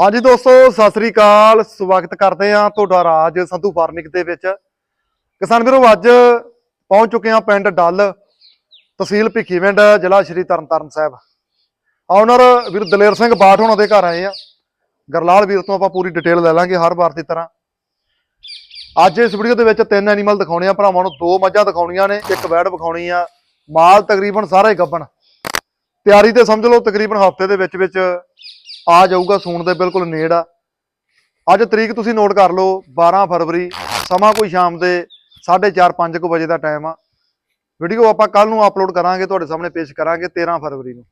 ਹਾਂਜੀ ਦੋਸਤੋ, ਸਤਿ ਸ੍ਰੀ ਅਕਾਲ। ਸਵਾਗਤ ਕਰਦੇ ਹਾਂ ਤੁਹਾਡਾ ਰਾਜ ਸੰਧੂ ਫਾਰਮਿੰਗ ਦੇ ਵਿੱਚ। ਕਿਸਾਨ ਵੀਰੋ, ਅੱਜ ਪਹੁੰਚ ਚੁੱਕੇ ਹਾਂ ਪਿੰਡ ਡੱਲ ਤਹਿਸੀਲ ਭਿੱਖੀਵਿੰਡ ਜ਼ਿਲ੍ਹਾ ਸ਼੍ਰੀ ਤਰਨਤਾਰਨ ਸਾਹਿਬ। ਆਨਰ ਵੀਰ ਦਲੇਰ ਸਿੰਘ ਬਾਠ ਹੋਣਾ ਦੇ ਘਰ ਆਏ ਆ ਗਰਲਾਲ ਵੀਰ ਤੋਂ ਆਪਾਂ ਪੂਰੀ ਡਿਟੇਲ ਲੈ ਲਾਂਗੇ ਹਰ ਵਾਰ ਦੀ ਤਰ੍ਹਾਂ। ਅੱਜ ਇਸ ਵੀਡੀਓ ਦੇ ਵਿੱਚ ਤਿੰਨ ਐਨੀਮਲ ਦਿਖਾਉਣੇ ਆ, ਭਰਾਵਾਂ ਨੂੰ ਦੋ ਮੱਝਾਂ ਦਿਖਾਉਣੀਆਂ ਨੇ, ਇੱਕ ਵੈੜ ਵਿਖਾਉਣੀ ਆ। ਮਾਲ ਤਕਰੀਬਨ ਸਾਰੇ ਹੀ ਗੱਬਣ। ਤਿਆਰੀ ਤੇ ਸਮਝ ਲਓ, ਤਕਰੀਬਨ ਹਫ਼ਤੇ ਦੇ ਵਿੱਚ ਵਿੱਚ ਆ ਜਾਊਗਾ ਸੂਣ ਦੇ ਬਿਲਕੁਲ ਨੇੜ। ਆ ਅੱਜ ਤਰੀਕ ਤੁਸੀਂ ਨੋਟ ਕਰ ਲਓ 12 ਫਰਵਰੀ, ਸਮਾਂ ਕੋਈ ਸ਼ਾਮ ਦੇ 4:30 5 ਵਜੇ ਦਾ ਟਾਈਮ ਆ। ਵੀਡੀਓ ਆਪਾਂ ਕੱਲ ਨੂੰ ਅਪਲੋਡ ਕਰਾਂਗੇ, ਤੁਹਾਡੇ ਸਾਹਮਣੇ ਪੇਸ਼ ਕਰਾਂਗੇ 13 ਫਰਵਰੀ ਨੂੰ।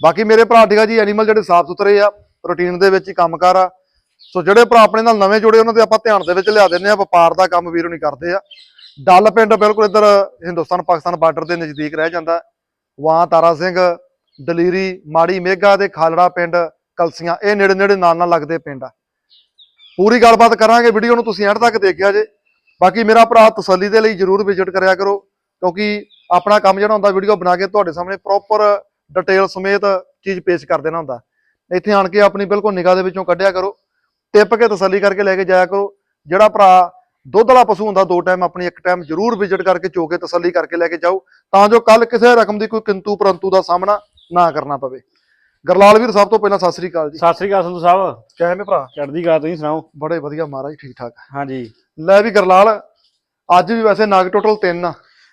ਬਾਕੀ ਮੇਰੇ ਭਰਾ ਠੀਕ ਜੀ ਐਨੀਮਲ ਜਿਹੜੇ ਸਾਫ਼ ਸੁਥਰੇ ਆ ਰੂਟੀਨ ਦੇ ਵਿੱਚ ਹੀ ਕੰਮਕਾਰ ਆ। ਸੋ ਜਿਹੜੇ ਭਰਾ ਆਪਣੇ ਨਾਲ ਨਵੇਂ ਜੁੜੇ, ਉਹਨਾਂ ਦੇ ਆਪਾਂ ਧਿਆਨ ਦੇ ਵਿੱਚ ਲਿਆ ਦਿੰਨੇ ਆ, ਵਪਾਰ ਦਾ ਕੰਮ ਵੀਰੋ ਨਹੀਂ ਕਰਦੇ ਆ। ਡੱਲ ਪਿੰਡ ਬਿਲਕੁਲ ਇੱਧਰ ਹਿੰਦੁਸਤਾਨ ਪਾਕਿਸਤਾਨ ਬਾਰਡਰ ਦੇ ਨਜ਼ਦੀਕ ਰਹਿ ਜਾਂਦਾ। ਵਾਂ ਤਾਰਾ ਸਿੰਘ ਦਲੀਰੀ, ਮਾੜੀ ਮੇਗਾ ਦੇ ਖਾਲੜਾ ਪਿੰਡ ਕਲਸੀਆਂ, ਇਹ ਨੇੜੇ ਨੇੜੇ ਨਾਲ ਨਾਲ ਲੱਗਦੇ ਪਿੰਡ ਆ। ਪੂਰੀ ਗੱਲਬਾਤ ਕਰਾਂਗੇ, ਵੀਡੀਓ ਨੂੰ ਤੁਸੀਂ ਐਂਡ ਤੱਕ ਦੇਖਿਆ ਜੇ। ਬਾਕੀ ਮੇਰਾ ਭਰਾ ਤਸੱਲੀ ਦੇ ਲਈ ਜਰੂਰ ਵਿਜ਼ਿਟ ਕਰਿਆ ਕਰੋ, ਕਿਉਂਕਿ ਆਪਣਾ ਕੰਮ ਜਿਹੜਾ ਹੁੰਦਾ, ਵੀਡੀਓ ਬਣਾ ਕੇ ਤੁਹਾਡੇ ਸਾਹਮਣੇ ਪ੍ਰੋਪਰ ਡਿਟੇਲ ਸਮੇਤ ਚੀਜ਼ ਪੇਸ਼ ਕਰ ਦੇਣਾ ਹੁੰਦਾ। ਇੱਥੇ ਆਣ ਕੇ ਆਪਣੀ ਬਿਲਕੁਲ ਨਿਗਾਹ ਦੇ ਵਿੱਚੋਂ ਕੱਢਿਆ ਕਰੋ, ਟਿੱਪ ਕੇ ਤਸੱਲੀ ਕਰਕੇ ਲੈ ਕੇ ਜਾਇਆ ਕਰੋ। ਜਿਹੜਾ ਭਰਾ ਦੁੱਧ ਵਾਲਾ ਪਸ਼ੂ ਹੁੰਦਾ, ਦੋ ਟਾਈਮ ਆਪਣੀ ਇੱਕ ਟਾਈਮ ਜਰੂਰ ਵਿਜ਼ਿਟ ਕਰਕੇ ਚੋ ਕੇ ਤਸੱਲੀ ਕਰਕੇ ਲੈ ਕੇ ਜਾਓ, ਤਾਂ ਜੋ ਕੱਲ ਕਿਸੇ ਰਕਮ ਦੀ ਕੋਈ ਕਿੰਤੂ ਪਰੰਤੂ ਦਾ ਸਾਹਮਣਾ ਨਾ ਕਰਨਾ ਪਵੇ। ਗਰਲਾਲ ਵੀਰ ਸਭ ਤੋਂ ਪਹਿਲਾਂ ਸਤਿ ਸ੍ਰੀ ਅਕਾਲ ਜੀ। ਸਤਿ ਸ੍ਰੀ ਅਕਾਲ ਸੰਧੂ ਸਾਹਿਬ। ਕਿਵੇਂ ਭਰਾ? ਚੜ੍ਹਦੀ ਕਲਾ ਤੁਸੀਂ ਸੁਣਾਓ? ਬੜੇ ਵਧੀਆ ਮਹਾਰਾਜ ਠੀਕ ਠਾਕ ਹਾਂਜੀ। ਲੈ ਵੀ ਗਰਲਾਲ ਅੱਜ ਵੀ ਵੈਸੇ ਨਾਗ ਟੋਟਲ ਤਿੰਨ ਆ।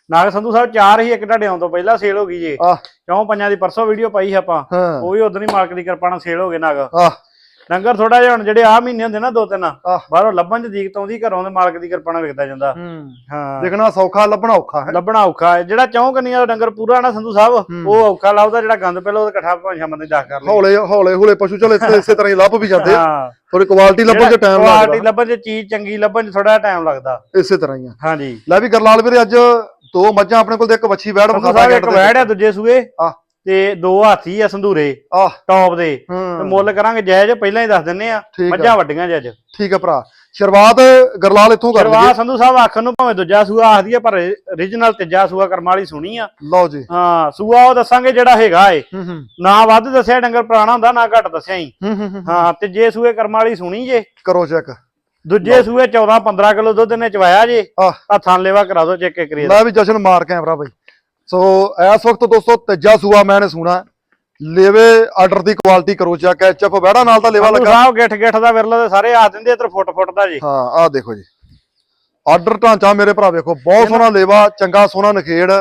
ਨਾਗ ਸੰਧੂ ਸਾਹਿਬ ਚਾਰ ਹੀ ਇੱਕ ਤੁਹਾਡੇ ਆਉਣ ਤੋਂ ਪਹਿਲਾਂ ਸੇਲ ਹੋ ਗਈ ਜੇ। ਆਹ। ਕਿਉਂ? ਪੰਜਾਂ ਦੀ ਪਰਸੋਂ ਵੀਡੀਓ ਪਾਈ ਆਪਾਂ। ਹਾਂ। ਉਹ ਵੀ ਉਦੋਂ ਹੀ ਮਾਲਕ ਦੀ ਕਿਰਪਾ ਨਾਲ ਸੇਲ ਹੋ ਗਏ ਨਾਗ। ਆਹ। ਲੰਗਰ ਥੋੜਾ ਜਿਹਾ ਹੁਣ ਜਿਹੜੇ ਆ ਮਹੀਨੇ ਹੁੰਦੇ ਨਾ ਦੋ ਤਿੰਨ ਆਹ। ਬਾਹਰੋਂ ਲੱਭਣ ਚ ਦੀਕਤ ਆਉਂਦੀ ਘਰੋਂ ਦੇ ਮਾਲਕ ਦੀ ਕਿਰਪਾ ਨਾਲ ਵਿਕਦਾ ਜਾਂਦਾ। ਹੂੰ। ਹਾਂ। ਦੇਖਣਾ ਸੌਖਾ ਲੱਭਣਾ ਔਖਾ ਹੈ। ਲੱਭਣਾ ਔਖਾ ਹੈ। ਜਿਹੜਾ ਚੌਂ ਕੰਨੀਆਂ ਦਾ ਡੰਗਰ ਪੂਰਾ ਨਾ ਸੰਧੂ ਸਾਹਿਬ ਹੂੰ। ਉਹ ਔਖਾ ਲੱਭਦਾ ਜਿਹੜਾ ਗੰਦ ਪਹਿਲਾਂ ਉਹਦਾ ਇਕੱਠਾ ਭਾਂਸ਼ਾ ਬੰਦੇ ਦੱਸ ਕਰ ਲਈ ਹੌਲੇ ਹੌਲੇ ਹੌਲੇ ਪਸ਼ੂ ਚਲ ਇਸੇ ਤਰ੍ਹਾਂ ਹੀ ਲੱਭ ਵੀ ਜਾਂਦੇ ਹਾਂ। ਥੋੜੀ ਕੁਆਲਿਟੀ ਲੱਭਣ 'ਚ ਟਾਈਮ ਕੁਆਲਿਟੀ ਲੱਗਦਾ। ਲੱਭਣ ਚ ਚੀਜ਼ ਚੰਗੀ ਲੱਭਣ ਚ ਥੋੜਾ ਟਾਈਮ ਲੱਗਦਾ। ਇਸੇ ਤਰ੍ਹਾਂ ਹੀ ਆ। ਹਾਂਜੀ। ਲੈ ਵੀ ਗਰਲਾਲ ਵੀਰੇ ਅੱਜ ਦੋ ਮੱਝਾਂ ਆਪਣੇ ਕੋਲ ਤੇ ਇੱਕ ਵੱਛੀ ਵੈੜ ਸੰਧੂ ਸਾਹਿਬ ਇੱਕ ਦੇ ਵੈੜ ਆ ਦੂਜੇ ਸੂਏ। ਆਹ। ਤੇ ਦੋ ਹਾਥੀ ਆ ਸੰਧੂਰੇ ਆਹ। ਟੌਪ ਦੇ। ਤੇ ਮੁੱਲ ਕਰਾਂਗੇ ਜਾਇਜ਼ ਪਹਿਲਾਂ ਹੀ ਦੱਸ ਦਿੰਨੇ ਆ। ਠੀਕ ਆ। ਮੱਝਾਂ ਵੱਡੀਆਂ ਜੇ ਅੱਜ। ਠੀਕ ਆ ਭਰਾ। ਸ਼ੁਰੂਆਤ ਗਰਲਾਲ ਇੱਥੋਂ ਕਰ ਲਈਏ। ਸ਼ੁਰੂਆਤ ਸੰਧੂ ਸਾਹਿਬ ਆਖਣ ਨੂੰ ਭਾਵੇਂ ਦੂਜਾ ਸੂਆ ਆਖਦੀ ਆ ਪਰ origignal ਤੀਜਾ ਸੂਆ ਕਰਮ ਵਾਲੀ ਸੁਣੀ ਆ। ਲਓ ਜੀ। ਹਾਂ ਸੂਆ ਉਹ ਦੱਸਾਂਗੇ ਜਿਹੜਾ ਹੈਗਾ ਏ। ਹੂੰ ਹੂੰ। ਨਾ ਵੱਧ ਦੱਸਿਆ ਡੰਗਰ ਪੁਰਾਣਾ ਹੁੰਦਾ ਨਾ ਘੱਟ ਦੱਸਿਆ ਹੀ ਹੂੰ ਹੂੰ ਹੂੰ। ਹਾਂ ਤੀਜੇ ਸੂਏ ਕਰਮ ਵਾਲੀ ਸੁਣੀ ਜੇ। ਕਰੋ ਚੈੱਕ। ਦੂਜੇ ਸੂਏ 14 15 ਕਿਲੋ ਦੁੱਧ ਨੇ ਚਵਾਇਆ ਜੇ। ਆਹ। ਆ ਥਾਂ ਲੈਵਾ ਕਰਾ ਦੋ ਚੈੱਕ ਕਰੀਏ। ਲੈ ਵੀ ਜਸ਼ਨ ਮਾਰ ਕੈਮਰਾ ਬਾਈ। ਸੋ ਇਸ ਵਕਤ ਦੋਸਤੋ ਤੀਜਾ ਸੂਆ ਮੈਨੇ ਸੁਣਾ। ਲੇਵੇ ਆਰਡਰ ਦੀ ਕੁਆਲਿਟੀ ਕਰੋ ਚੈੱਕ ਐਚਐਫ ਵੈੜਾ ਨਾਲ ਤਾਂ ਲੇਵਾ ਲੱਗਾ। ਸਾਹਿਬ ਗਿੱਠ ਗਿੱਠ ਦਾ ਵਿਰਲਾ ਦੇ ਸਾਰੇ ਆ ਦਿੰਦੇ ਇਧਰ ਫੁੱਟ ਫੁੱਟ ਦਾ ਜੀ। ਹਾਂ ਆਹ ਦੇਖੋ ਜੀ। ਆਰਡਰ ਢਾਂਚਾ ਮੇਰੇ ਭਰਾ ਵੇਖੋ ਬਹੁਤ ਸੋਹਣਾ ਲੇਵਾ ਚੰਗਾ ਸੋਹਣਾ ਨਖੇੜ।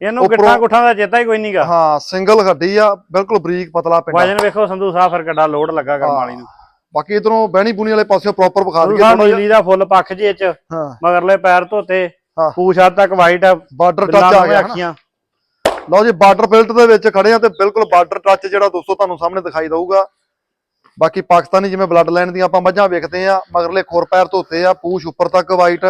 ਇਹਨੂੰ ਗਿੱਠਾਂ ਗੁੱਠਾਂ ਦਾ ਚੇਤਾ ਹੀ ਕੋਈ ਨਹੀਂਗਾ ਹਾਂ ਸਿੰਗਲ ਗੱਡੀ ਆ ਬਿਲਕੁਲ ਬਰੀਕ ਪਤਲਾ ਪਿੰਡਾ। ਵਜਨ ਵੇਖੋ ਸੰਧੂ ਸਾਹਿਬ ਫਿਰ ਕਿੱਡਾ ਲੋਡ ਲੱਗਾ ਕਰਮ ਵਾਲੀ ਨੂੰ। ਬਾਕੀ ਇਧਰੋਂ ਬਹਿਣੀ ਬੁਣੀ ਵਾਲੇ ਪਾਸਿਓਂ ਪ੍ਰੋਪਰ ਵਿਖਾ ਦਈਏ ਜਿਹਾ। ਨੀਲੀ ਦਾ ਫੁੱਲ ਪੱਖ ਜੇ ਚ। ਮਗਰਲੇ ਪੈਰ ਧੋਤੇ। ਪੂਛ ਹੱਦ ਤੱਕ ਵਾਈਟ ਬਾਰਡਰ ਟੱਚ ਆ ਗਿਆ। ਅੱਖੀਆਂ ਲਓ ਜੀ ਬਾਰਡਰ ਬੈਲਟ ਦੇ ਵਿੱਚ ਖੜੇ ਆ ਤੇ ਬਿਲਕੁਲ ਬਾਰਡਰ ਟੱਚ ਜਿਹੜਾ ਦੋਸਤੋ ਤੁਹਾਨੂੰ ਸਾਹਮਣੇ ਦਿਖਾਈ ਦਊਗਾ। ਬਾਕੀ ਪਾਕਿਸਤਾਨੀ ਜਿਵੇਂ ਬਲੱਡ ਲਾਈਨ ਦੀਆਂ ਆਪਾਂ ਮੱਝਾਂ ਵੇਖਦੇ ਆ ਮਗਰਲੇ ਖੁਰ ਪੈਰ ਧੋਤੇ ਆ ਪੂਛ ਉੱਪਰ ਤੱਕ ਵਾਈਟ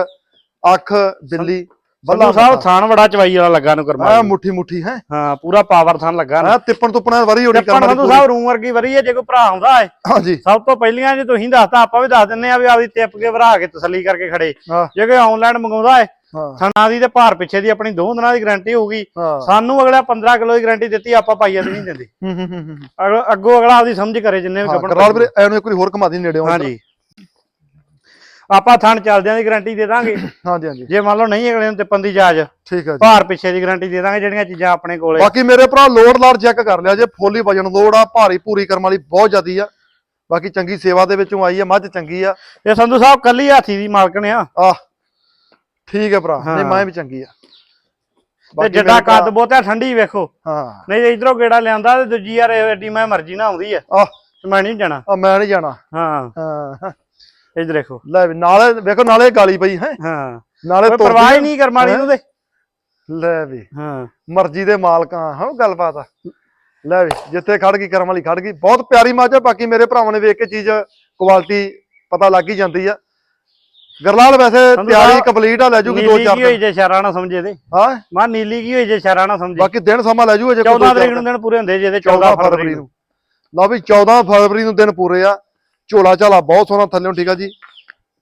ਅੱਖ ਬਿੱਲੀ ਸੰਧੂ ਸਾਹਿਬ ਥਾਨ ਬੜਾ ਚਵਾਈ ਵਾਲਾ ਲੱਗਾ ਨੂੰ ਕਰਮਾ ਆ ਮੁੱਠੀ ਮੁੱਠੀ ਹੈ? ਹਾਂ ਪੂਰਾ ਪਾਵਰ ਥਾਨ ਲੱਗਾ ਨਾ। ਤਿੱਪਣ ਤੁੱਪਣਾ ਵਰੀ ਹੋਣੀ ਟੱਪਣ ਸੰਧੂ ਸਾਹਿਬ ਰੂਮ ਵਰਗੀ ਵਰੀ ਹੈ ਜੇ ਕੋਈ ਭਰਾ ਆਉਂਦਾ ਹੈ। ਹਾਂਜੀ। ਸਭ ਤੋਂ ਪਹਿਲੀਆਂ ਜੇ ਤੁਸੀਂ ਦੱਸਤਾ ਆਪਾਂ ਵੀ ਦੱਸ ਦਿੰਨੇ ਆ ਵੀ ਆਪਦੀ ਟਿੱਪ ਕੇ ਭਰਾ ਕੇ ਤਸੱਲੀ ਕਰਕੇ ਖੜੇ। ਜੇ ਕੋਈ ਆਨਲਾਈਨ ਮੰਗਾਉਂਦਾ ਹਾਂ ਥਣਾ ਦੀ ਤੇ ਭਾਰ ਪਿੱਛੇ ਦੀ ਆਪਣੀ ਦੋ ਦਿਨਾਂ ਦੀ ਗਾਰੰਟੀ ਹੋਊਗੀ। ਸਾਨੂੰ ਅਗਲਾ 15 ਕਿਲੋ ਦੀ ਗਾਰੰਟੀ ਦਿੱਤੀ ਆਪਾਂ ਪਾਈਆ ਨਹੀਂ ਦਿੰਦੇ। ਅੱਗੋਂ ਅਗਲਾ ਆਪਦੀ ਸਮਝ ਕਰੇ ਜਿੰਨੇ ਵੀ ਹਾਂ ਕੱਪਣ ਕਰਵਾਲ ਵੀਰੇ ਐਨੂੰ ਇੱਕ ਵਾਰੀ ਹੋਰ ਘੁਮਾ ਦੀ ਨੇੜੇ ਆਉਣ ਹਾਂਜੀ। ਆਪਾਂ ਥਣ ਚੱਲਦਿਆਂ ਦੀ ਗਾਰੰਟੀ ਦੇ ਦਾਂਗੇ। ਹਾਂਜੀ ਹਾਂਜੀ। ਜੇ ਮੰਨ ਲਓ ਨਹੀਂ ਅਗਲੇ ਨੂੰ ਤਿੱਪਣ ਦੀ ਜਾਜ। ਠੀਕ ਹੈ ਜੀ। ਭਾਰ ਪਿੱਛੇ ਦੀ ਗਾਰੰਟੀ ਦੇ ਦਾਂਗੇ ਜਿਹੜੀਆਂ ਚੀਜ਼ਾਂ ਆਪਣੇ ਕੋਲੇ। ਬਾਕੀ ਮੇਰੇ ਭਰਾ ਲੋਡ ਲਾੜ ਚੈੱਕ ਕਰ ਲਿਆ ਜੇ ਫੁੱਲੀ ਵਜਨ ਲੋਡ ਆ ਭਾਰੀ ਪੂਰੀ ਕਰਮ ਵਾਲੀ ਬਹੁਤ ਜ਼ਿਆਦੀ ਆ। ਬਾਕੀ ਚੰਗੀ ਸੇਵਾ ਦੇ ਵਿੱਚੋਂ ਆਈ ਆ ਮੱਝ ਚੰਗੀ ਆ। ਇਹ ਸੰਧੂ ਸਾਹਿਬ ਕੱਲੀ ਹਾਥੀ ਦੀ ਮਾਲਕਣ ਆ। ਆ ਠੀਕ ਹੈ ਭਰਾ ਨਹੀਂ। ਮੈਂ ਵੀ ਚੰਗੀ ਆ। ਤੇ ਜਿੱਡਾ ਕੱਦ ਬਹੁਤਾ ਠੰਡੀ ਵੇਖੋ। ਹਾਂ। ਨਹੀਂ ਇਧਰੋਂ ਗੇੜਾ ਲਿਆਂਦਾ ਤੇ ਦੂਜੀ ਯਾਰ ਐਡੀ ਮੈਂ ਮਰਜ਼ੀ ਨਾ ਆਉਂਦੀ ਆ। ਆ ਤੇ ਮੈਂ ਨਹੀਂ ਜਾਣਾ। ਆ ਮੈਂ ਨਹੀਂ ਜਾਣਾ। ਹਾਂ। ਹਾਂ। ਇਧਰ ਦੇਖੋ। ਲੈ ਵੀ ਨਾਲੇ ਵੇਖੋ ਨਾਲੇ ਗਾਲੀ ਪਈ ਹੈ। ਹਾਂ। ਨਾਲੇ ਪਰਵਾਹ ਹੀ। ਨਹੀਂ ਕਰਮ ਵਾਲੀ ਨੂੰ ਤੇ। ਲੈ ਵੀ। ਹਾਂ। ਮਰਜ਼ੀ ਦੇ ਮਾਲਕਾਂ ਹਾਂ ਗੱਲਬਾਤ ਆ। ਲੈ ਵੀ ਜਿੱਥੇ ਖੜ ਗਈ ਕਰਮ ਵਾਲੀ ਖੜ ਗਈ। ਬਹੁਤ ਪਿਆਰੀ ਮੱਝ ਆ ਬਾਕੀ ਮੇਰੇ ਭਰਾਵਾਂ ਨੇ ਵੇਖ ਕੇ ਚੀਜ਼ ਕੁਆਲਿਟੀ ਪਤਾ ਲੱਗ ਹੀ ਜਾਂਦੀ ਆ। ਗਰਲਾਲ ਵੈਸੇ ਤਿਆਰੀ ਕੰਪਲੀਟ ਆ ਲੈ ਜੂਗੀ ਦੋ ਨੀਲੀ ਚਾਰ ਕੀ ਹੋਈ ਦਿਨ। ਜੇ ਸ਼ਾਰਾ ਨਾ ਸਮਝੇ ਤੇ? ਹਾਂ? ਮਾ ਨੀਲੀ ਕੀ ਹੋਈ ਜੇ ਸ਼ਾਰਾ ਨਾ ਸਮਝੇ? ਬਾਕੀ ਦਿਨ ਸਮਾਂ ਲੈ ਜੂ ਅਜੇ ਕੋਈ 14 ਦੋ ਚਾਰ ਤਰੀਕ ਦਿਨ। ਨੂੰ ਦਿਨ ਪੂਰੇ ਹੁੰਦੇ ਜੇ ਤੇ 14 14 ਫਰਵਰੀ ਨੂੰ। ਲਓ ਵੀ 14 ਫਰਵਰੀ ਨੂੰ ਦਿਨ ਪੂਰੇ ਆ। ਝੋਲਾ ਝਾਲਾ ਬਹੁਤ ਸੋਹਣਾ ਥੱਲੇੋਂ ਠੀਕ ਆ ਜੀ।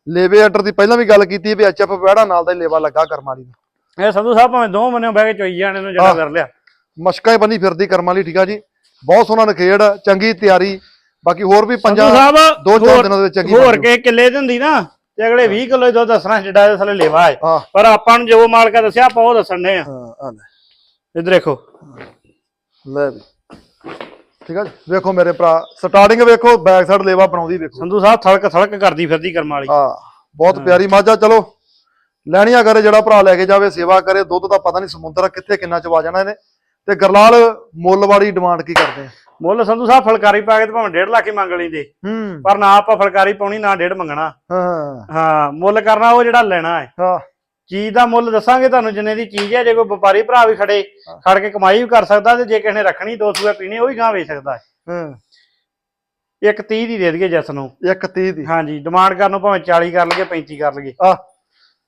ਲੇਵੇ ਆਰਡਰ ਦੀ ਪਹਿਲਾਂ ਵੀ ਗੱਲ ਕੀਤੀ ਵੀ ਐਚਐਫ ਵੈੜਾ ਨਾਲ ਦਾ ਲੇਵਾ ਲੱਗਾ ਕਰਮਾਲੀ ਨੂੰ। ਇਹ ਸੰਧੂ ਸਾਹਿਬ ਭਾਵੇਂ ਦੋ ਮਨੇ ਬਹਿ ਕੇ ਚੋਈ ਜਾਣੇ ਨੂੰ ਜਿਹੜਾ। ਕਰ ਲਿਆ। ਮਸ਼ਕਾਂ ਹੀ ਬੰਨੀ ਫਿਰਦੀ ਕਰਮਾਂ ਲਈ ਠੀਕ ਆ ਜੀ। ਬਹੁਤ ਸੋਹਣਾ ਨਖੇੜ ਚੰਗੀ ਤਿਆਰੀ। ਬਾਕੀ ਹੋਰ ਵੀ ਪੰਜਾਂ ਦੋ ਚਾਰ ਦਿਨਾਂ ਦੇ ਵਿੱਚ ਚੰਗੀ ਹੋਰ ਜੂ। ਕੇ ਕਿੱਲੇ ਦੀ ਹੁੰਦੀ ਨਾ? ਤੇ ਅਗਲੇ 20 ਕਿਲੋ ਦੁੱਧ ਦੱਸਣਾ ਜਿੱਡਾ ਦੇ ਥੱਲੇ ਲੇਵਾ ਹੈ। ਹਾਂ। ਪਰ ਆਪਾਂ ਨੂੰ ਜੋ ਮਾਲਕਾ ਦੱਸਿਆ ਆਪਾਂ ਉਹ ਦੱਸਣ ਆ। ਹਾਂ ਆ ਲੈ। ਇੱਧਰ ਦੇਖੋ। ਲੈ ਵੀ। ਠੀਕ ਆ ਜੀ। ਵੇਖੋ ਮੇਰੇ ਭਰਾ ਸਟਾਰਟਿੰਗ ਵੇਖੋ ਬੈਕ ਸਾਈਡ ਲੇਵਾ ਬਣਾਉਂਦੀ ਵੇਖੋ। ਸੰਧੂ ਸਾਹਿਬ ਥਲਕ ਥਲਕ ਕਰਦੀ ਫਿਰਦੀ ਕਰਮ ਵਾਲੀ। ਹਾਂ ਬਹੁਤ ਪਿਆਰੀ ਮੱਝ ਚਲੋ। ਲੈਣੀ ਆ ਕਰੇ ਜਿਹੜਾ ਭਰਾ ਲੈ ਕੇ ਜਾਵੇ ਸੇਵਾ ਕਰੇ ਦੁੱਧ ਦਾ ਪਤਾ ਨਹੀਂ ਸਮੁੰਦਰ ਕਿੱਥੇ ਕਿੰਨਾ ਚਵਾ ਜਾਣਾ ਇਹਨੇ। ਤੇ ਗਰਲਾਲ ਮੁੱਲ ਵਾਲੀ ਡਿਮਾਂਡ ਕੀ ਕਰਦੇ ਆ? ਮੁੱਲ ਸੰਧੂ ਸਾਹਿਬ ਫਲਕਾਰੀ ਪਾ ਕੇ ਤੇ ਭਾਵੇਂ 1.5 ਲੱਖ ਹੀ ਮੰਗ ਲੈਂਦੇ। ਹੂੰ। ਪਰ ਨਾ ਆਪਾਂ ਫਲਕਾਰੀ ਪਾਉਣੀ ਨਾ 1.5 ਮੰਗਣਾ। ਹਾਂ। ਹਾਂ ਮੁੱਲ ਕਰਨਾ ਉਹ ਜਿਹੜਾ ਲੈਣਾ ਹੈ। ਹਾਂ। ਚੀਜ਼ ਦਾ ਮੁੱਲ ਦੱਸਾਂਗੇ ਤੁਹਾਨੂੰ ਜਿੰਨੇ ਦੀ ਚੀਜ਼ ਹੈ ਜੇ ਕੋਈ ਵਪਾਰੀ ਭਰਾ ਵੀ ਖੜੇ ਖੜ ਕੇ ਕਮਾਈ ਵੀ ਕਰ ਸਕਦਾ ਤੇ ਜੇ ਕਿਸੇ ਨੇ ਰੱਖਣੀ ਦੋ ਸੂਏ ਪੀਣੇ ਉਹ ਵੀ ਗਾਂ ਵੇਚ ਸਕਦਾ ਹੈ। ਹਾਂ। ਇੱਕ 30 ਦੀ ਦੇ ਦਈਏ ਜਸ ਨੂੰ। ਇੱਕ 30 ਦੀ। ਹਾਂਜੀ ਡਿਮਾਂਡ ਕਰਨ ਨੂੰ ਭਾਵੇਂ 40 ਕਰ ਲਈਏ 35 ਕਰ ਲਈਏ। ਆ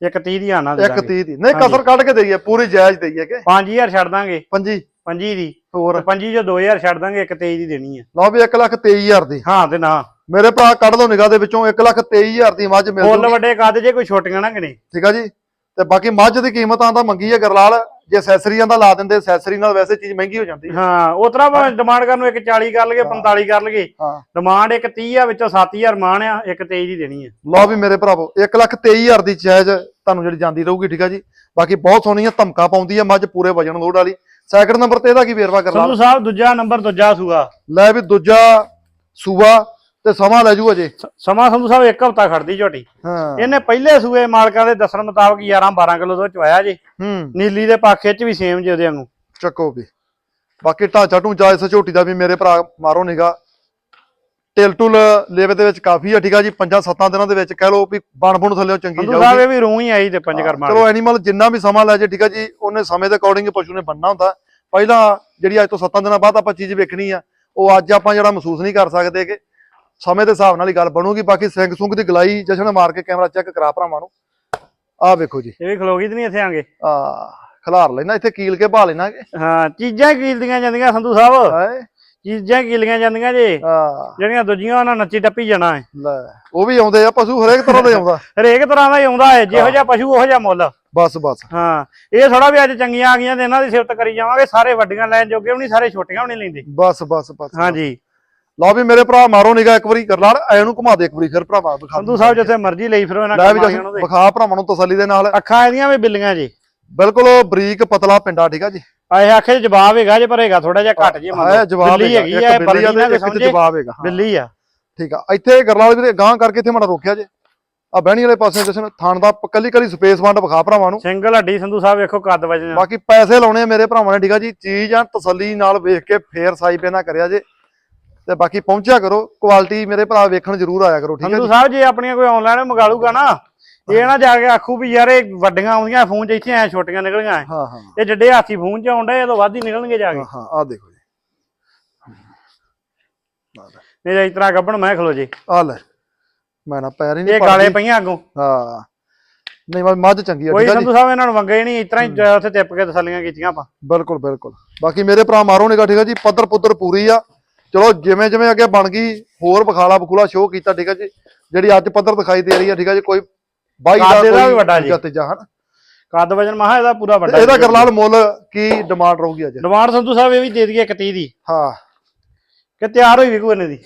ਇੱਕ 30 ਦੀ ਆਣਾ ਦੇ ਇੱਕ ਦਾਂਗੇ 30 ਦੀ। ਨਹੀਂ ਕਸਰ ਕੱਢ ਕੇ ਦਈਏ ਪੂਰੀ ਜਾਇਜ਼ ਦਈਏ ਕਿ? 5000 ਛੱਡ ਦਾਂਗੇ। ਪੰਜੀ। 25 ਦੀ। ਹੋਰ? 25 ਜੋ 2000 ਛੱਡ ਦਾਂਗੇ ਇੱਕ 23 ਦੀ ਦੇਣੀ ਹੈ ਲਓ ਵੀ 1 ਲੱਖ 23000 ਦੀ। ਹਾਂ ਤੇ ਨਾ। ਮੇਰੇ ਭਰਾ ਕੱਢ ਦੋ ਨਿਗਾਹ ਦੇ ਵਿੱਚੋਂ 1 ਲੱਖ 23000 ਦੀ ਮੱਝ ਮਿਲ ਫੁੱਲ ਵੱਡੇ ਕੱਦ ਜੇ ਕੋਈ ਛੋਟੀਆਂ ਨਾ ਗਿਣੇ ਠੀਕ ਆ ਜੀ? ਤੇ ਬਾਕੀ ਮੱਝ ਦੀ ਕੀਮਤ ਆਂਦਾ ਮੰਗੀ ਹੈ ਗਰਲਾਲ। ਜੇ ਅਸੈਸਰੀਆਂ ਦਾ ਲਾ ਦਿੰਦੇ ਅਸੈਸਰੀ ਨਾਲ ਵੈਸੇ ਚੀਜ਼ ਮਹਿੰਗੀ ਹੋ ਜਾਂਦੀ ਹੈ ਹਾਂ ਉਤਰਾ ਭਾਵੇਂ ਡਿਮਾਂਡ ਕਰਨ ਨੂੰ ਇੱਕ 40 ਕਰ ਲਈਏ 45 ਕਰ ਹਾਂ। ਡਿਮਾਂਡ ਇੱਕ 30 ਆ ਵਿੱਚੋਂ 7000 ਮਾਣ ਆ ਇੱਕ 23 ਦੀ ਦੇਣੀ ਹੈ ਲਓ ਵੀ ਮੇਰੇ ਭਰਾਵੋ 1 ਲੱਖ 23000 ਦੀ ਜਾਇਜ਼ ਤੁਹਾਨੂੰ ਜਿਹੜੀ ਜਾਂਦੀ ਰਹੂਗੀ ਠੀਕ ਆ ਜੀ? ਬਾਕੀ ਬਹੁਤ ਸੋਹਣੀ ਆ ਧਮਕਾ ਪਾਉਂਦੀ ਆ ਮੱਝ ਪੂਰੇ ਵਜਨ ਲੋਡ ਵਾਲੀ। ਸੈਕਿੰਡ ਨੰਬਰ ਤੇ ਇਹਦਾ ਕੀ ਵੇਰਵਾ ਸੰਧੂ ਗਰਲਾਲ ਸਾਹਿਬ ਦੂਜਾ ਨੰਬਰ ਦੂਜਾ ਸੂਆ। ਲੈ ਵੀ ਦੂਜਾ ਸੂਆ ਤੇ ਸਮਾਂ ਲੈ ਜੂ ਅਜੇ। ਸਮਾਂ ਸੰਧੂ ਸਾਹਿਬ ਇੱਕ ਹਫਤਾ ਖੜਦੀ ਝੋਟੀ। ਹਾਂ। ਇਹਨੇ ਪਹਿਲੇ ਸੂਏ ਮਾਲਕਾਂ ਦੇ ਦੱਸਣ ਮੁਤਾਬਕ 11 12 ਕਿਲੋ ਦੁੱਧ ਚਵਾਇਆ ਜੀ। ਹੂੰ। ਨੀਲੀ ਦੇ ਪਾਖੇ 'ਚ ਵੀ ਸੇਮ ਜੇ ਉਹਦੇ ਵਾਂਗੂ। ਚੱਕੋ ਵੀ। ਬਾਕੀ ਢਾਂਚਾ ਢੂੰਚਾ ਇਸ ਝੋਟੀ ਦਾ ਵੀ ਮੇਰੇ ਭਰਾ ਮਾਰੋ ਨਿਗਾ ਟਿਲ ਟੁਲ ਲੇਵੇ ਦੇ ਵਿੱਚ ਕਾਫੀ ਆ ਠੀਕ ਆ ਜੀ ਪੰਜਾਂ ਸੱਤਾਂ ਦਿਨਾਂ ਦੇ ਵਿੱਚ ਕਹਿ ਲਓ ਵੀ ਬਣ ਬੁਣ ਥੱਲੇੋਂ ਚੰਗੀ ਜਾਊਗੀ। ਸਾਹਿਬ ਇਹ ਵੀ ਰੂਹ ਹੀ ਆਈ ਤੇ ਪੰਜ ਕਰਮਾ ਚਲੋ ਐਨੀਮਲ ਜਿੰਨਾ ਵੀ ਸਮਾਂ ਲੈ ਜੇ ਠੀਕ ਆ ਜੀ ਉਹਨੇ ਸਮੇਂ ਦੇ ਅਕੋਰਡਿੰਗ ਪਸ਼ੂ ਨੇ ਬਣਨਾ ਹੁੰਦਾ। ਪਹਿਲਾਂ ਜਿਹੜੀ ਅੱਜ ਤੋਂ 7 ਦਿਨਾਂ ਬਾਅਦ ਆਪਾਂ ਚੀਜ਼ ਵੇਖਣੀ ਆ ਉਹ ਅੱਜ ਆਪਾਂ ਜਿਹੜਾ ਮਹਿਸੂਸ ਨਹੀਂ ਕਰ ਸਕਦੇ ਕਿ ਸਮੇਂ ਦੇ ਹਿਸਾਬ ਨਾਲ ਹੀ ਗੱਲ ਬਣੂਗੀ ਬਾਕੀ ਸਿੰਘ ਸੁੰਗ ਦੀ ਗਲਾਈ ਜਸ਼ਨ ਮਾਰ ਕੇ ਕੈਮਰਾ ਚੈੱਕ ਕਰਾ ਭਰਾਵਾਂ ਨੂੰ। ਆਹ ਵੇਖੋ ਜੀ। ਇਹ ਵੀ ਖਲੋਗੀ ਤੇ ਨਹੀਂ ਇੱਥੇ ਆਂਗੇ? ਆ ਖਿਲਾਰ ਲੈਣਾ ਇੱਥੇ ਕੀਲ ਕੇ ਭਾ ਲੈਣਾ ਹਾਂ ਚੀਜ਼ਾਂ ਕੀਲਦੀਆਂ ਜਾਂਦੀਆਂ ਸੰਧੂ ਸਾਹਿਬ। ਹਾਏ ਚੀਜ਼ਾਂ ਹੀ ਕੀਲੀਆਂ ਜਾਂਦੀਆਂ ਜੇ। ਆ ਜਿਹੜੀਆਂ ਦੂਜੀਆਂ ਉਹਨਾਂ ਨੱਚੀ ਟੱਪੀ ਜਾਣਾ ਹੈ। ਲੈ ਉਹ ਵੀ ਆਉਂਦੇ ਆ ਪਸ਼ੂ ਹਰੇਕ ਤਰ੍ਹਾਂ ਦੇ ਆਉਂਦਾ। ਹਰੇਕ ਤਰ੍ਹਾਂ ਦਾ ਹੀ ਆਉਂਦਾ ਹੈ ਜਿਹੋ ਜਿਹਾ ਪਸ਼ੂ ਉਹੋ ਜਿਹਾ ਮੁੱਲ। ਬਸ ਬਸ। ਹਾਂ ਇਹ ਥੋੜਾ ਵੀ ਅੱਜ ਚੰਗੀਆਂ ਆ ਗਈਆਂ ਤੇ ਇਹਨਾਂ ਦੀ ਸਿਫਤ ਕਰੀ ਜਾਵਾਂਗੇ। ਸਾਰੇ ਵੱਡੀਆਂ ਲੈਣ ਜੋਗੇ ਵੀ ਨਹੀਂ ਸਾਰੇ ਛੋਟੀਆਂ ਵੀ ਨਹੀਂ ਲੈਂਦੇ। ਬਸ ਬਸ ਬਸ ਹਾਂਜੀ। ਲਓ ਵੀ ਮੇਰੇ ਭਰਾ ਮਾਰੋ ਨਿਗਾ ਇੱਕ ਵਾਰੀ ਕਰ ਲਾ ਐ ਨੂੰ ਘੁਮਾ ਦੇ ਇੱਕ ਵਾਰੀ ਫਿਰ ਭਰਾਵਾ ਵਿਖਾ ਸੰਧੂ ਸਾਹਿਬ ਜਿੱਥੇ ਮਰਜ਼ੀ ਲਈ ਫਿਰੋ ਇਹਨਾਂ ਨੂੰ ਤੇ। ਵਿਖਾ ਭਰਾਵਾਂ ਨੂੰ ਤਸੱਲੀ ਦੇ ਨਾਲ। ਅੱਖਾਂ ਇਹਦੀਆਂ ਵੀ ਬਿੱਲੀਆਂ ਜੀ। ਬਿਲਕੁਲ ਬਰੀਕ ਪਤਲਾ ਪਿੰਡਾ ਠੀਕ ਆ ਜੀ? ਆਏ ਆਖੇ ਜਵਾਬ ਹੈਗਾ ਜੇ ਪਰ ਹੈਗਾ ਥੋੜਾ ਜਿਹਾ ਘੱਟ ਜੇ ਹੈ ਜਵਾਬ ਬਿੱਲੀ ਹੈਗਾ, ਹੈ ਬਿੱਲੀ ਪਰਲੀ ਆ ਨਾ ਤੇ ਇੱਕ ਚ ਸਮਝੇ। ਜਵਾਬ ਹੈਗਾ ਹਾਂ, ਬਿੱਲੀ ਆ। ਠੀਕ ਆ ਇੱਥੇ ਗਰਲਾਲ ਵੀਰੇ ਗਾਂ ਕਰਕੇ ਇੱਥੇ ਮਾੜਾ ਰੋਕਿਆ ਜੇ। ਆ ਬਹਿਣੀ ਵਾਲੇ ਪਾਸੇ ਜਸ਼ਨ ਥਾਣ ਦਾ ਕੱਲੀ ਕੱਲੀ ਸਪੇਸ ਵੰਡ ਵਿਖਾ ਭਰਾਵਾਂ ਨੂੰ। ਸਿੰਗਲ ਹੱਡੀ ਸੰਧੂ ਸਾਹਿਬ ਵੇਖੋ ਕੱਦ ਵਜਨ ਬਾਕੀ ਪੈਸੇ ਲਾਉਣੇ ਆ ਮੇਰੇ ਭਰਾਵਾਂ ਨੇ ਠੀਕ ਆ ਜੀ। ਚੀਜ਼ ਆ ਤਸੱਲੀ ਨਾਲ ਵੇਖ ਕੇ ਫੇਰ ਸਾਈ ਪੇ ਨਾ ਕਰਿਆ ਜੇ। ਤੇ ਬਾਕੀ ਪਹੁੰਚਿਆ ਕਰੋ ਕੁਆਲਿਟੀ ਮੇਰੇ ਭਰਾ ਵੇਖਣ ਜ਼ਰੂਰ ਆਇਆ ਕਰੋ ਠੀਕ ਆ ਸੰਧੂ ਸਾਹਿਬ ਜੇ ਆਪਣੀਆਂ ਕੋਈ ਆਨਲਾਈਨ ਮੰਗਾ ਲੂਗਾ ਨਾ? ਇਹ ਨਾ ਜਾ ਕੇ ਆਖੂ ਵੀ ਯਾਰ ਇਹ ਵੱਡੀਆਂ ਆਉਂਦੀਆਂ ਫੋਨ 'ਚ ਇੱਥੇ ਐ ਛੋਟੀਆਂ ਨਿਕਲੀਆਂ ਐ। ਹਾਂ ਹਾਂ। ਇਹ ਜੱਡੇ ਹਾਥੀ ਫੋਨ 'ਚ ਆਉਂਦੇ ਇਹ ਤੋਂ ਵੱਧ ਹੀ ਨਿਕਲਣਗੇ ਜਾ ਕੇ। ਹਾਂ, ਆ ਦੇਖੋ ਜੀ। ਨਹੀਂ ਇਸ ਤਰ੍ਹਾਂ ਗੱਬਣ ਮੈਂ ਖਲੋ ਜੇ। ਆ ਲੈ ਮੈਂ ਨਾ ਪੈਰ ਹੀ ਨਹੀਂ ਇਹ ਗਾਲੇ ਪਈਆਂ ਅੱਗੋਂ। ਹਾਂ। ਨਹੀਂ ਮੈਂ ਮੱਝ ਚੰਗੀ ਆ ਕੋਈ ਸੰਧੂ ਸਾਹਿਬ ਇਹਨਾਂ ਨੂੰ ਵੰਗੇ ਨਹੀਂ ਇਸ ਤਰ੍ਹਾਂ ਹੀ ਉੱਥੇ ਟਿੱਪ ਕੇ ਤਸੱਲੀਆਂ ਕੀਤੀਆਂ ਆਪਾਂ। ਬਿਲਕੁਲ ਬਿਲਕੁਲ। ਬਾਕੀ ਮੇਰੇ ਭਰਾ ਮਾਰੋ ਨਿਗਾ ਠੀਕ ਆ ਜੀ? ਪੱਧਰ ਪੁੱਧਰ ਪੂਰੀ ਆ। ਚਲੋ ਜਿਵੇਂ ਜਿਵੇਂ ਅੱਗੇ ਬਣ ਗਈ ਹੋਰ ਬਖਾਲਾ ਬਖੂਲਾ ਸ਼ੋਅ ਕੀਤਾ ਠੀਕ ਆ ਜੀ? ਜਿਹੜੀ ਅੱਜ ਪੱਧਰ ਦਿਖਾਈ ਦੇ ਰਹੀ ਆ ਠੀਕ ਆ ਜੀ? ਕੋਈ ਬਾਈ ਦਾ ਕੱਦ ਇਹਦਾ ਵੀ ਵੱਡਾ ਜੀ। ਦੂਜਾ ਤੀਜਾ ਹਨ? ਕੱਦ ਵਜਨ ਮਹਾ ਇਹਦਾ ਪੂਰਾ ਵੱਡਾ ਇਹਦਾ ਗਰਲਾਲ ਮੁੱਲ ਕੀ ਡਿਮਾਂਡ ਰਹੂਗੀ ਅੱਜ? ਡਿਮਾਂਡ ਸੰਧੂ ਸਾਹਿਬ ਇਹ ਵੀ ਦੇ ਦਈਏ ਇੱਕ 30 ਦੀ। ਹਾਂ। ਕਿ ਤਿਆਰ ਹੋਈ ਵੀ ਕੋਈ ਇਹਨਾਂ ਦੀ।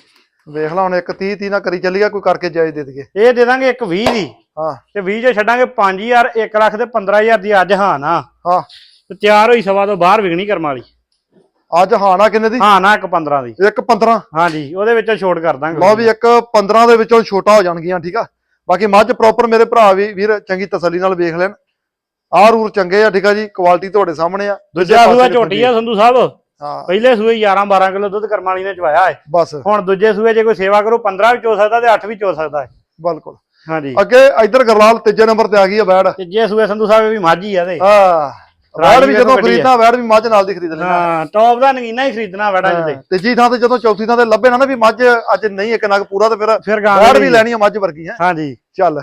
ਵੇਖ ਲਾ ਹੁਣ ਇੱਕ 30 30 ਨਾ ਕਰੀ ਚੱਲੀਗਾ ਕੋਈ ਕਰਕੇ ਜਾਇਜ਼ ਦੇ ਦਈਏ। ਇਹ ਦੇ ਦਾਂਗੇ ਇੱਕ 20 ਦੀ। ਹਾਂ। ਤੇ 20 ਚ ਛੱਡਾਂਗੇ 5000 1 ਲੱਖ ਤੇ 15000 ਦੀ ਅੱਜ ਹਾਂ ਨਾ ਹਾਂ। ਤੇ ਤਿਆਰ ਹੋਈ ਸਵਾ ਤੋਂ ਬਾਹਰ ਵਿਕਣੀ ਕਰਮ ਵਾਲੀ। ਅੱਜ ਹਾਣਾ ਕਿੰਨੇ ਦੀ? ਹਾਂ ਨਾ ਇੱਕ 15 ਦੀ। ਇੱਕ 15 ਹਾਂਜੀ ਉਹਦੇ ਵਿੱਚੋਂ ਛੋਟ ਕਰ ਦਾਂਗੇ। ਲਓ ਵੀ ਇੱਕ 15 ਦੇ ਵਿੱਚੋਂ ਛੋਟਾ ਹੋ ਜਾਣਗੀਆਂ ਠੀਕ ਆ? ਬਾਕੀ ਮੱਝ ਪ੍ਰੋਪਰ ਮੇਰੇ ਭਰਾ ਵੀ ਵੀਰ ਚੰਗੀ ਤਸੱਲੀ ਨਾਲ ਵੇਖ ਲੈਣ। ਆਹ ਰੂਰ ਚੰਗੇ ਆ ਠੀਕ ਆ ਜੀ ਕੁਆਲਿਟੀ ਤੁਹਾਡੇ ਸਾਹਮਣੇ ਆ। ਦੂਜਾ ਸੂਆ ਦੀ ਝੋਟੀ ਆ ਸੰਧੂ ਸਾਹਿਬ। ਹਾਂ। ਪਹਿਲੇ ਸੂਏ 11 12 ਕਿਲੋ ਦੁੱਧ ਕਰਮ ਵਾਲੀ ਨੇ ਚਵਾਇਆ ਹੈ ਬਸ। ਹੁਣ ਦੂਜੇ ਸੂਏ ਜੇ ਕੋਈ ਸੇਵਾ ਕਰੂ 15 ਵੀ ਚੋ ਸਕਦਾ ਤੇ 8 ਵੀ ਚੋ ਸਕਦਾ ਹੈ ਬਿਲਕੁਲ। ਹਾਂਜੀ। ਅੱਗੇ ਇੱਧਰ ਗਰਲਾਲ ਤੀਜੇ ਨੰਬਰ ਤੇ ਆ ਗਈ ਆ ਵੈੜ ਤੀਜੇ ਸੂਏ ਸੰਧੂ ਸਾਹਿਬ ਵੀ ਮਾਝੀ ਆ ਤੇ। ਹਾਂ। ਵੈੜ ਵੀ ਜਦੋਂ। ਖਰੀਦਣਾ ਵੈੜ ਵੀ ਮੱਝ ਨਾਲ ਦੀ ਖਰੀਦ ਲੈਣਾ ਹਾਂ ਟੌਪ ਦਾ ਨਗੀਨਾ ਹੀ ਖਰੀਦਣਾ ਵੜਾ ਜਿੱਤੇ ਤੀਜੀ ਥਾਂ ਤੇ ਜਦੋਂ ਚੌਥੀ ਥਾਂ ਤੇ ਲੱਭੇ ਨਾ ਨਾ ਵੀ ਮੱਝ ਅੱਜ ਨਹੀਂ ਇੱਕ ਨਗ ਪੂਰਾ ਤੇ ਫਿਰ ਵੈੜ ਦੀ ਵੀ ਲੈਣੀ ਆ ਮੱਝ ਵਰਗੀ ਹੈ। ਹਾਂਜੀ। ਚੱਲ।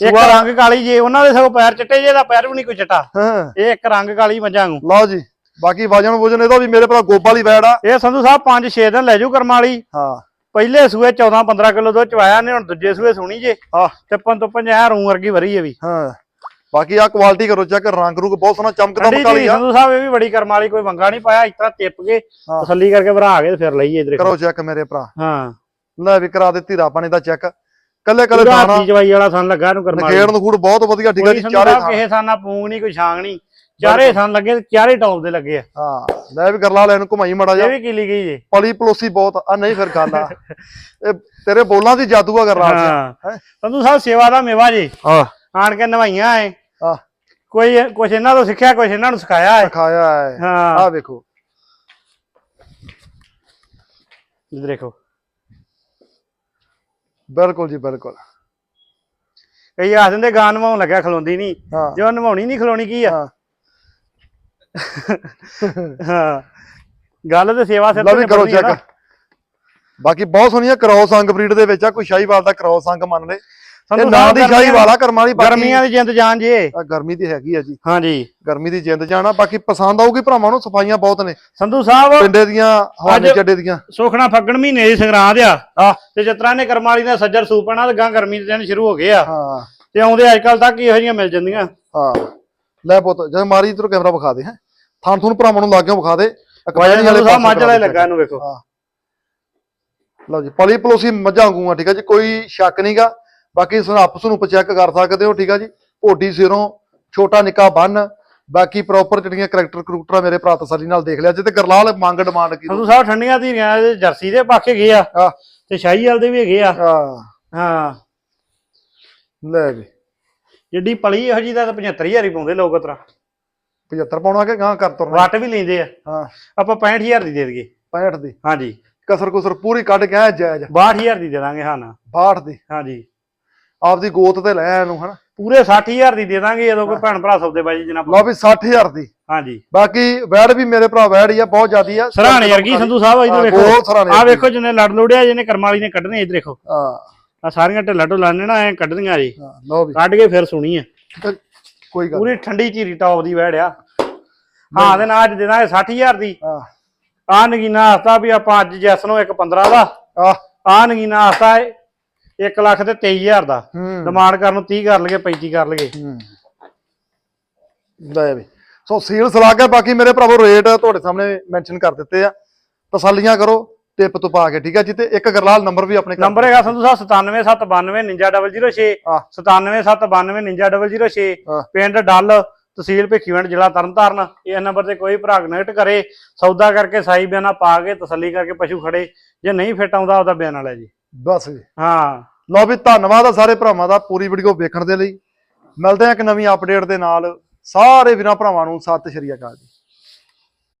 ਇੱਕ ਰੰਗ ਕਾਲੀ ਜੇ ਉਹਨਾਂ ਦੇ ਸਗੋਂ ਪੈਰ ਚਿੱਟੇ ਜੇ ਦਾ ਪੈਰ ਵੀ ਨਹੀਂ ਕੋਈ ਚਿੱਟਾ। ਹਾਂ। ਇਹ ਇੱਕ ਰੰਗ ਕਾਲੀ ਮੱਝਾਂ ਨੂੰ ਲਓ ਜੀ ਬਾਕੀ ਵਜਨ ਵਜਨ ਇਹਦਾ ਵੀ ਮੇਰੇ ਭਰਾ ਗੋਬ ਵਾਲੀ ਵੈੜ ਆ। ਇਹ ਸੰਧੂ ਸਾਹਿਬ 5-6 ਦਿਨ ਲੈ ਜੂ ਕਰਮ ਵਾਲੀ। ਹਾਂ। ਪਹਿਲੇ ਸੂਏ 14-15 ਕਿਲੋ ਦੁੱਧ ਚਵਾਇਆ ਨੇ ਹੁਣ ਦੂਜੇ ਸੂਏ ਸੁਣੀ ਜੇ। ਹਾਂ। ਤੋਂ ਪੰਜਾਹ ਰੂ ਵਰਗੀ ਵਰੀ ਹੈ ਵੀ। ਹਾਂ। ਬਾਕੀ ਆ ਕੁਆਲਿਟੀ ਕਰੋ ਚੈੱਕ ਰੰਗ ਰੂਗ ਬਹੁਤ ਸੋਹਣਾ ਚਮਕਦਾ ਮਕਾਲੀ ਆ। ਸੰਧੂ ਸਾਹਿਬ ਇਹ ਵੀ ਬੜੀ ਕਰਮ ਵਾਲੀ ਕੋਈ ਵੰਗਾ ਨਹੀਂ ਪਾਇਆ ਇਸ ਤਰ੍ਹਾਂ ਕੇ। ਤਸੱਲੀ ਕਰਕੇ ਭਰਾ ਕੇ ਫਿਰ ਲਈਏ ਇਧਰ। ਕਰੋ ਚੈੱਕ ਮੇਰੇ ਭਰਾ। ਹਾਂ। ਲੈ ਵੀ ਕਰਾ ਦਿੱਤੀ ਰਾਪਾਣੀ ਦਾ ਚੈੱਕ ਕੱਲੇ ਕੱਲੇ ਦਾਣਾ ਚਵਾਈ ਵਾਲਾ ਸਨ ਲੱਗਾ ਇਹਨੂੰ ਕਰਮ ਨਖੇੜ ਨੂੰ ਖੂੜ ਬਹੁਤ ਵਧੀਆ ਠੀਕ ਆ ਜੀ ਚਾਰੇ ਥਾਂ। ਕਿਸੇ ਥਾਂ ਨਾ ਪੂੰਗ ਨਹੀਂ ਕੋਈ ਛਾਂਗ ਨਹੀਂ। ਚਾਰੇ ਥਾਂ ਲੱਗੇ ਚਾਰੇ ਟੌਪ ਦੇ ਲੱਗੇ ਆ। ਹਾਂ ਲੈ ਵੀ ਗਰਲਾ ਲੈ ਇਹਨੂੰ ਘੁਮਾਈ ਮੜਾ ਜਾ ਇਹ ਵੀ ਕੀਲੀ ਗਈ ਜੇ। ਪਲੀ ਪਲੋਸੀ ਬਹੁਤ ਆ। ਨਹੀਂ ਫਿਰ ਗੱਲ ਆ। ਇਹ ਤੇਰੇ ਬੋਲਾਂ ਦੀ ਜਾਦੂ ਆ ਗਰਲਾ ਹਾਂ। ਹੈਂ? ਸੰਧੂ ਸਾਹਿਬ ਸੇਵਾ ਦਾ ਮੇਵਾ ਜੀ। ਹਾਂ। ਆਣ ਕੇ ਨਵਾਈਆਂ ਐ। ਆ ਕੋਈ ਕੁਛ ਇਹਨਾਂ ਤੋਂ ਸਿੱਖਿਆ ਕੁਛ ਇਹਨਾਂ ਨੂੰ ਸਿਖਾਇਆ ਹੈ। ਖਾਇਆ ਹੈ। ਹਾਂ। ਆ ਵੇਖੋ। ਇਧਰ ਦੇਖੋ। ਬਿਲਕੁਲ ਜੀ ਬਿਲਕੁਲ। ਕਈ ਆਖ ਦਿੰਦੇ ਗਾਂ ਨਵਾਉਣ ਲੱਗਿਆ ਖਲੋਂਦੀ ਨਹੀਂ। ਹਾਂ। ਜੋ ਨਵਾਉਣੀ ਨਹੀਂ ਖਲੋਣੀ ਕੀ ਆ? ਹਾਂ। ਹਾਂ। ਗੱਲ ਤੇ ਸੇਵਾ ਸਿਰ ਲਓ ਵੀ ਤੇ ਕਰੋ ਨਿਬੜਨੀ ਆ ਨਾ। ਚੈੱਕ ਬਾਕੀ ਬਹੁਤ ਸੋਹਣੀਆਂ ਕ੍ਰੋਸ ਅੰਗ ਬਰੀਡ ਦੇ ਵਿੱਚ ਆ ਕੋਈ ਸ਼ਾਹੀਵਾਲ ਦਾ ਕ੍ਰੋਸ ਅੰਗ ਮੰਨ ਲੈ ਇਹ ਨਾਂ ਦੀ ਸ਼ਾਹੀਵਾਲ ਆ ਕਰਮਾਂ ਵਾਲੀ ਬਾਕੀ ਗਰਮੀਆਂ ਦੀ ਜਿੰਦ ਜਾਨ ਜੇ ਆ ਗਰਮੀ ਦੀ ਹੈਗੀ ਆ ਜੀ। ਹਾਂਜੀ। ਗਰਮੀ ਦੀ ਜਿੰਦ ਜਾਣਾ ਬਾਕੀ ਪਸੰਦ ਆਊਗੀ ਭਰਾਵਾਂ ਨੂੰ ਸਫਾਈਆਂ ਬਹੁਤ ਨੇ। ਸੰਧੂ ਸਾਹਿਬ ਪਿੰਡੇ ਦੀਆਂ ਹਵਾਨੇ ਚੱਡੇ ਦੀਆਂ। ਸੁਖਣਾ ਫੱਗਣ ਮਹੀਨੇ ਦੀ ਸੰਗਰਾਂਦ ਆ। ਆ। ਤੇ ਜਿਤਨਾ ਨੇ ਕਰਮਾਲੀ ਦਾ ਸੱਜਰ ਸੂਪਣਾ ਤੇ ਗਾਂ ਗਰਮੀ ਦੇ ਦਿਨ ਸ਼ੁਰੂ ਹੋ ਗਏ ਆ। ਹਾਂ। ਤੇ ਆਉਂਦੇ ਅੱਜ ਕੱਲ ਤੱਕ ਹੀ ਇਹੋ ਜਿਹੀਆਂ ਮਿਲ ਜਾਂਦੀਆਂ। ਹਾਂ। ਲੈ ਪੁੱਤ ਜੇ ਮਾਰੀ ਇਧਰੋਂ ਕੈਮਰਾ ਵਿਖਾ ਦੇ ਹੈ। ਥਾਂ ਥੂਨ ਭਰਾਵਾਂ ਨੂੰ ਲਾਗਿਓ ਵਿਖਾ ਦੇ। ਅਕਬਰ ਸੰਧੂ ਸਾਹਿਬ ਮੱਝ ਵਾਲੇ ਲੱਗਾ ਇਹਨੂੰ ਵੇਖੋ। ਹਾਂ। ਲਓ ਜੀ ਪਲੀ ਪਲੋਸੀ ਮੱਝਾਂ ਵਾਂਗੂ ਆ ਠੀਕ ਆ ਜੀ ਕੋਈ ਸ਼ੱਕ ਨਹੀਂਗਾ ਬਾਕੀ ਸਨੱਪ ਸਨੂਪ ਚੈੱਕ ਕਰ ਸਕਦੇ ਹੋ ਠੀਕ ਆ ਜੀ? ਓਡੀ ਸਿਰੋਂ ਛੋਟਾ ਨਿੱਕਾ ਬੰਨ ਬਾਕੀ ਪ੍ਰੋਪਰ ਜਿਹੜੀਆਂ ਕਰੈਕਟਰ ਕਰੂਕਟਰ ਮੇਰੇ ਭਰਾ ਤਸੱਲੀ ਨਾਲ ਦੇਖ ਲਿਆ। ਜੇ ਤੇ ਗਰਲਾਲ ਮੰਗ ਡਿਮਾਂਡ ਕੀ ਸੰਧੂ ਸਾਹਿਬ ਠੰਡੀਆਂ ਦੇ ਜਰਸੀ ਦੇ ਪਾਕੇ ਗਏ ਆ ਤੇ ਸ਼ਾਹੀ ਵਾਲ ਦੇ ਵੀ ਹੈਗੇ ਆ। ਹਾਂ। ਲੈ ਵੀ। ਜਿੱਡੀ ਪਲੀ ਇਹੋ ਜੀ ਦਾ ਤਾਂ 75000 ਹੀ ਪਾਉਂਦੇ ਲੋਕ ਉਤਰਾ। 75 ਪਾਉਣਾ ਕਿ ਗਾਂ ਕਰ ਤੁਰਨਾ? ਵੱਟ ਵੀ ਲੈਂਦੇ ਆ। ਹਾਂ। ਆਪਾਂ 65000 ਦੀ ਦੇ ਦਈਏ। 65 ਦੀ? ਹਾਂਜੀ। ਕਸਰ ਕੁਸਰ ਪੂਰੀ ਕੱਢ ਕੇ ਆ ਜਾਇਜ਼। 62000 ਦੀ ਦੇ ਦਾਂਗੇ ਹਾਂ ਨਾ। 62 ਦੀ? ਹਾਂਜੀ। ਆਪਦੀ ਗੋਤ ਤੇ ਲੈ ਇਹਨੂੰ ਹਨਾ? ਪੂਰੇ 60000 ਦੀ ਦੇ ਦਾਂਗੇ ਜਦੋਂ ਕੋਈ ਭੈਣ ਭਰਾ ਸੌਦੇਬਾਜੀ ਜਨਾਬ। ਲਓ ਵੀ 60000 ਦੀ। ਹਾਂਜੀ। ਬਾਕੀ ਵੈੜ ਵੀ ਮੇਰੇ ਭਰਾ ਵੈੜ ਹੀ ਆ ਬਹੁਤ ਜ਼ਿਆਦੀ ਆ। ਸਰਾਣੇ ਵਰਗੀ ਸੰਧੂ ਸਾਹਿਬ ਇਧਰ ਹਾਂ, ਵੇਖੋ। ਆ। ਵੇਖੋ ਜਿੰਨੇ ਲੜ ਲੋੜਿਆ ਜਿਹਨੇ ਕਰਮਾਲੀ ਨੇ ਕੱਢਣੇ ਇਧਰ ਦੇਖੋ ਆ ਸਾਰੀਆਂ ਢਿੱਲਾ ਢੁੱਲਾ ਨੇ ਨਾ ਐ ਕੱਢਣੀਆਂ ਜੀ। ਲਓ ਵੀ। ਕੱਢ ਕੇ ਫਿਰ ਸੁਣੀ ਆ। ਕੋਈ ਗੱਲ ਪੂਰੀ ਠੰਡੀ ਚੀਰੀ ਟੌਪ ਦੀ ਵੈੜ ਆ। ਹਾਂ ਦੇ ਨਾਲ ਅੱਜ ਦੇ ਦਾਂਗੇ 60000 ਦੀ। ਆ ਨਗੀਨਾ ਹਸਤਾ ਵੀ ਆਪਾਂ ਅੱਜ ਜੈਸ ਨੂੰ ਇੱਕ 15 ਦਾ। ਆ ਆ ਨਗੀਨਾ ਹਸਤਾ 1 ਲੱਖ ਤੇ 23000 ਦਾ। ਹੂੰ। ਡਿਮਾਂਡ ਕਰਨ ਨੂੰ 30 ਕਰ ਲਗੇ 35 ਕਰ ਲਗੇ ਹੂੰ। ਲੈ ਵੀ। ਸੋ ਸੀਲ ਸਲਾ ਕੇ ਬਾਕੀ ਮੇਰੇ ਭਰਾਵੋ ਰੇਟ ਤੁਹਾਡੇ ਸਾਹਮਣੇ ਮੈਂਸ਼ਨ ਕਰ ਦਿੱਤੇ ਆ। ਤਸੱਲੀਆਂ ਕਰੋ ਟਿਪ ਤੋਂ ਪਾ ਕੇ ਠੀਕ ਹੈ ਜੀ? ਤੇ ਇੱਕ ਗਰਲਾਲ ਨੰਬਰ ਵੀ ਆਪਣੇ ਨੰਬਰ ਹੈਗਾ ਸੰਧੂ ਸਾਹਿਬ 97792 99006 ਆ 97792 99006 ਹਾਂ। ਪਿੰਡ ਡੱਲ ਤਹਿਸੀਲ ਭਿੱਖੀਵਿੰਡ ਜ਼ਿਲ੍ਹਾ ਤਰਨਤਾਰਨ। ਇਹ ਨੰਬਰ ਤੇ ਕੋਈ ਭਰਾ ਕਨੈਕਟ ਕਰੇ ਸੌਦਾ ਕਰਕੇ ਸਾਈ ਬਿਆਨਾ ਪਾ ਕੇ ਤਸੱਲੀ ਕਰਕੇ ਪਸ਼ੂ ਖੜੇ। ਜੇ ਨਹੀਂ ਫਿੱਟ ਆਉਂਦਾ ਉਹਦਾ ਬਿਆਨਾ ਲੈ ਜੀ। ਬਸ ਜੀ। ਹਾਂ। ਲਓ ਵੀ ਧੰਨਵਾਦ ਆ ਸਾਰੇ ਭਰਾਵਾਂ ਦਾ ਪੂਰੀ ਵੀਡੀਓ ਵੇਖਣ ਦੇ ਲਈ। ਮਿਲਦੇ ਆ ਇੱਕ ਨਵੀਂ ਅਪਡੇਟ ਦੇ ਨਾਲ। ਸਾਰੇ ਵੀਰਾਂ ਭਰਾਵਾਂ ਨੂੰ ਸਤਿ ਸ਼੍ਰੀ ਅਕਾਲ ਜੀ।